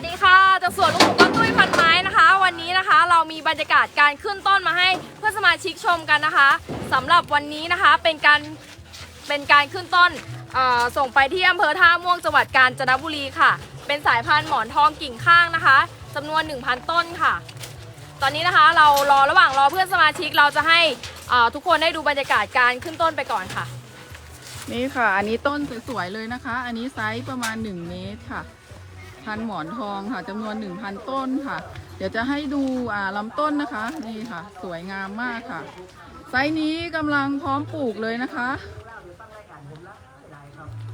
วัสดีค่ะจากสวนลุงหมูก้นตุ้ยพันไม้นะคะ วันนี้นะคะเรามีบรรยากาศการขึ้นต้นมาให้เพื่อนสมาชิกชมกันนะคะสำหรับวันนี้นะคะเป็นการเป็นการขึ้นต้นส่งไปที่อำเภอท่าม่วงจังหวัดกาญจนบุรีค่ะ เป็นสายพันธุ์หมอนทองกิ่งข้างนะคะจำนวน 1,000 ต้นค่ะ ตอนนี้นะคะเรารอระหว่างรอเพื่อนสมาชิกเราจะให้ทุกคนได้ดูบรรยากาศการขึ้นต้นไปก่อนค่ะ นี่ค่ะ อันนี้ต้นสวยๆเลยนะคะ อันนี้ไซส์ประมาณ 1 เมตรค่ะ พันหมอนทองค่ะจำนวน 1,000 ต้นค่ะ เดี๋ยวจะให้ดูอ่าลำต้นนะคะนี่ค่ะ สวยงามมากค่ะ ไซส์นี้กำลังพร้อมปลูกเลยนะคะ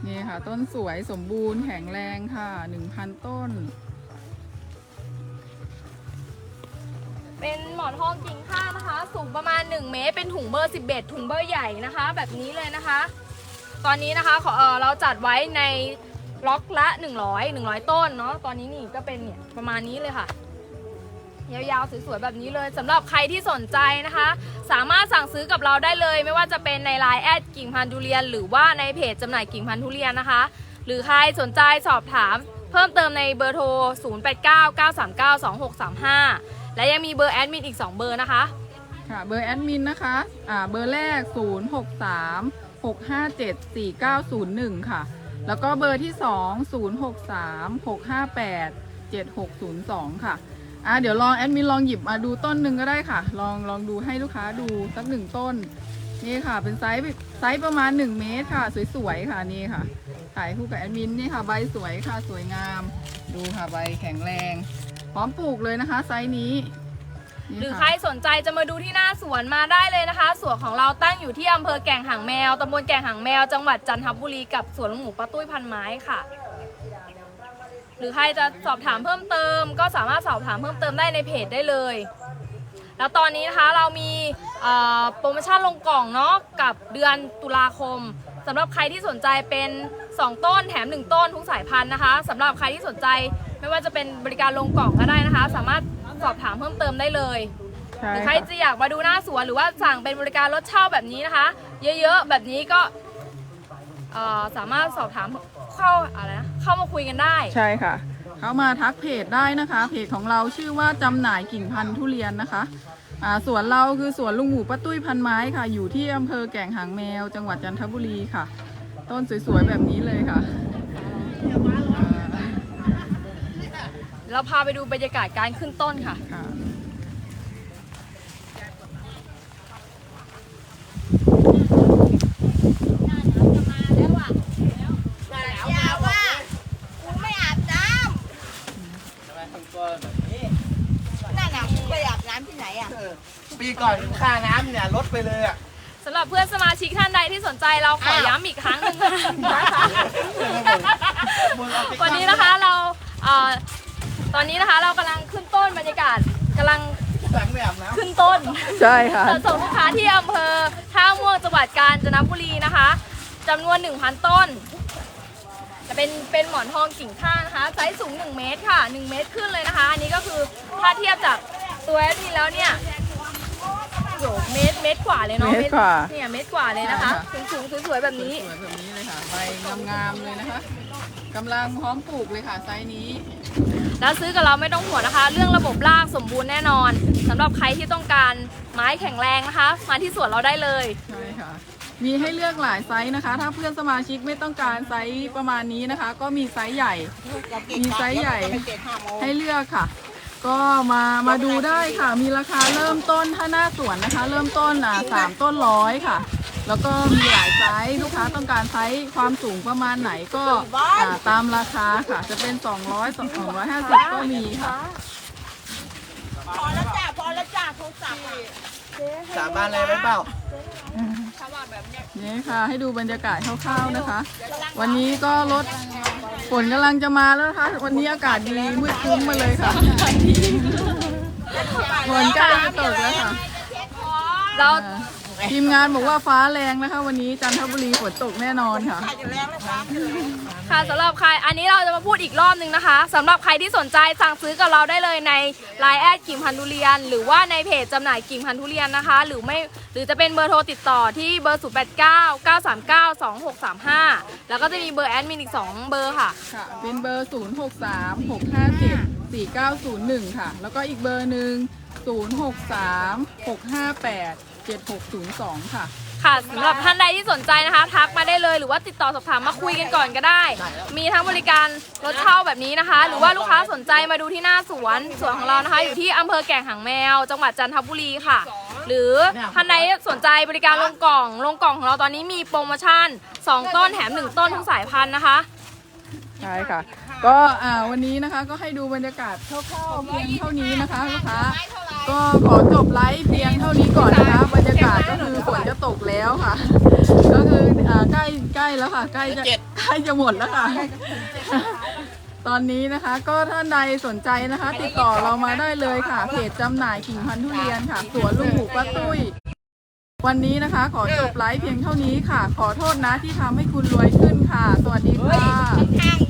นี่ค่ะ ต้นสวยสมบูรณ์แข็งแรงค่ะ 1,000 ต้น เป็นหมอนทองกิ่งข้างนะคะ สูงประมาณ 1 เมตร เป็นถุงเบอร์ 11 ถุงเบอร์ใหญ่นะคะ แบบนี้เลยนะคะ ตอนนี้นะคะขอเออเราจัดไว้ใน ล็อกละ 100 100 ต้นเนาะตอนนี้นี่ก็เป็นเนี่ยประมาณนี้เลยค่ะยาวๆสวยๆแบบนี้เลยสำหรับใครที่สนใจนะคะ สามารถสั่งซื้อกับเราได้เลย ไม่ว่าจะเป็นในไลน์แอดกิ่งพันธุเรียน หรือว่าในเพจจำหน่ายกิ่งพันธุเรียนนะคะ หรือใครสนใจสอบถามเพิ่มเติมในเบอร์โทร 0899392635 และยังมีเบอร์แอดมินอีก 2 เบอร์นะคะ ค่ะเบอร์แอดมินนะคะอ่าเบอร์แรก 0 6 3 6 5 7 4 9 0 1 ค่ะ แล้วก็เบอร์ที่ 2 0 6 3 6 5 8 7 6 0 2 ค่ะอ่าเดี๋ยวลองแอดมินลองหยิบมาดูต้นหนึ่งก็ได้ค่ะ ลองลองดูให้ลูกค้าดูสักหนึ่งต้น นี่ค่ะ เป็นไซส์ไซส์ประมาณ 1 เมตรค่ะ สวยๆค่ะนี่ค่ะถ่ายคู่กับแอดมินนี่ค่ะใบสวยค่ะสวยงาม ดูค่ะใบแข็งแรง พร้อมปลูกเลยนะคะ ไซส์นี้หรือใครสนใจจะมาดูที่หน้าสวนมาได้เลยนะคะ สวนของเรา อยู่ที่อำเภอแก่งหางแมวตำบลแก่งหางแมว จังหวัดจันทบุรีกับสวนหมูป้าตุ้ยพันไม้ค่ะ หรือใครจะสอบถามเพิ่มเติม ก็สามารถสอบถามเพิ่มเติมได้ในเพจได้เลย แล้วตอนนี้นะคะเรามีโปรโมชั่นลงกล่องเนาะกับเดือนตุลาคมสำหรับใครที่สนใจเป็น 2 ต้นแถม 1 ต้นทุกสายพันธุ์นะคะสำหรับใครที่สนใจไม่ว่าจะเป็นบริการลงกล่องก็ได้นะคะ สามารถสอบถามเพิ่มเติมได้เลย ช่หรือใครค่ะ จะอยากมาดูหน้าสวนหรือว่าสั่งเป็นบริการรถเช่าแบบนี้นะคะ เยอะๆแบบนี้ก็เอ่อสามารถสอบถามเข้าอะไรนะเข้ามาคุยกันได้ ใช่ค่ะ เข้ามาทักเพจได้นะคะ เพจของเราชื่อว่าจำหน่ายกิ่งพันธุ์ทุเรียนนะคะอ่าสวนเราคือสวนลุงหมูป้าตุ้ยพันไม้ค่ะ อยู่ที่อำเภอแก่งหางแมว จังหวัดจันทบุรีค่ะ ต้นสวยๆแบบนี้เลยค่ะอ่าเราพาไปดูบรรยากาศการขึ้นต้นค่ะ ค่ะ ยาว่ากูไม่อาบน้ ทำไมทำตัวแบบนี้ำนั่นน่ะกูไปอาบน้ำที่ไหนอะเออปีก่อนค่าน้ำเนี่ยลดไปเลยอะสำหรับเพื่อนสมาชิกท่านใดที่สนใจเราขออ้าวย้ำอีกครั้งหนึ่งค่ะวันนี้นะคะเราเอ่อตอนนี้นะคะเรากำลังขึ้นต้นบรรยากาศกำลังแสงไม่อาบน้ขึ้นต้นใช่ค่ะส่งลูกค้าที่อำเภอท่าม่วงจังหวัดกาญจนบุรีนะคะจำนวน 1,000 ต้น จะเป็นเป็นหมอนทองกิ่งข้างนะคะไซส์สูง 1 เมตรค่ะ 1 เมตรขึ้นเลยนะคะ อันนี้ก็คือถ้าเทียบจากตัวแอดมินแล้วเนี่ยโหเมตรเมตรกว่าเลยเนาะเมตรกว่าเนี่ยเมตรกว่าเลยนะคะใช่สูงสูงๆสวยๆแบบนี้สวยๆแบบนี้เลยค่ะใบงามๆเลยนะคะกำลังพร้อมปลูกเลยค่ะไซส์นี้แล้วซื้อกับเราไม่ต้องห่วงนะคะ เรื่องระบบรากสมบูรณ์แน่นอนสำหรับใครที่ต้องการไม้แข็งแรงนะคะ มาที่สวนเราได้เลยใช่ค่ะ มีให้เลือกหลายไซส์นะคะ ถ้าเพื่อนสมาชิกไม่ต้องการไซส์ประมาณนี้นะคะ ก็มีไซส์ใหญ่ มีไซส์ใหญ่ ให้เลือกค่ะ ก็มามาดูได้ค่ะ มีราคาเริ่มต้นถ้าหน้าสวนนะคะ เริ่มต้นอะสามต้นร้อยค่ะ แล้วก็มีหลายไซส์ลูกค้าต้องการไซส์ความสูงประมาณไหนก็อ่าตามราคาค่ะ จะเป็น 200 250 ก็มีค่ะ พอแล้วจ้าพอแล้วจ้าโทรศัพท์อะ สามบ้านเลยไหมเปล่านี่ค่ะ ให้ดูบรรยากาศคร่าวๆนะคะ วันนี้ก็รถฝนกำลังจะมาแล้วนะคะ วันนี้อากาศดีมืดครึ้มมาเลยค่ะฝนใกล้จะตกแล้วค่ะเราอ่า ทีมงานบอกว่าฟ้าแรงนะคะ วันนี้จันทบุรีฝนตกแน่นอนค่ะ ใครจะแรงแล้วฟ้าจะแรงค่ะสำหรับใครอันนี้เราจะมาพูดอีกรอบนึงนะคะสำหรับใครที่สนใจสั่งซื้อกับเราได้เลยใน Line แอดกิ่งพันธุเรียน หรือว่าในเพจจำหน่ายกิ่งพันธุเรียนนะคะ หรือไม่หรือจะเป็นเบอร์โทรติดต่อที่เบอร์ 0 8 9 9 3 9 2 6 3 5 แล้วก็จะมีเบอร์แอดมินอีก 2 เบอร์ค่ะ ค่ะ เป็นเบอร์ 0 6 3 6 5 7 4 9 0 1 ค่ะ แล้วก็อีกเบอร์หนึ่ง0 6 3 6 5 8 7 6 0 2 ค่ะ ค่ะสำหรับท่านใดที่สนใจนะคะ ทักมาได้เลยหรือว่าติดต่อสอบถามมาคุยกันก่อนก็ได้ มีทั้งบริการรถเช่าแบบนี้นะคะ หรือว่าลูกค้าสนใจมาดูที่หน้าสวนสวนของเรานะคะ อยู่ที่อำเภอแก่งหางแมว จังหวัดจันทบุรีค่ะ หรือท่านใดสนใจบริการลงกล่องลงกล่องของเราตอนนี้มีโปรโมชั่น 2 ต้นแถม 1 ต้นทุกสายพันธุ์นะคะ ใช่ค่ะ ก็อ่าวันนี้นะคะก็ให้ดูบรรยากาศคร่าวๆเพียงเท่านี้นะคะลูกค้าก็ขอจบไลฟ์เพียงเท่านี้ก่อนนะคะบรรยากาศก็คือฝนจะตกแล้วค่ะ ก็คืออ่าใกล้ใกล้แล้วค่ะ ใกล้จะใกล้จะหมดแล้วค่ะ ตอนนี้นะคะก็ท่านใดสนใจนะคะ ติดต่อเรามาได้เลยค่ะเพจจำหน่ายกิ่งพันธุ์ทุเรียนค่ะสวนลุงหมูป้าตุ้ยวันนี้นะคะ ขอจบไลฟ์เพียงเท่านี้ค่ะ ขอโทษนะที่ทำให้คุณรวยขึ้นค่ะ สวัสดีค่ะข้าง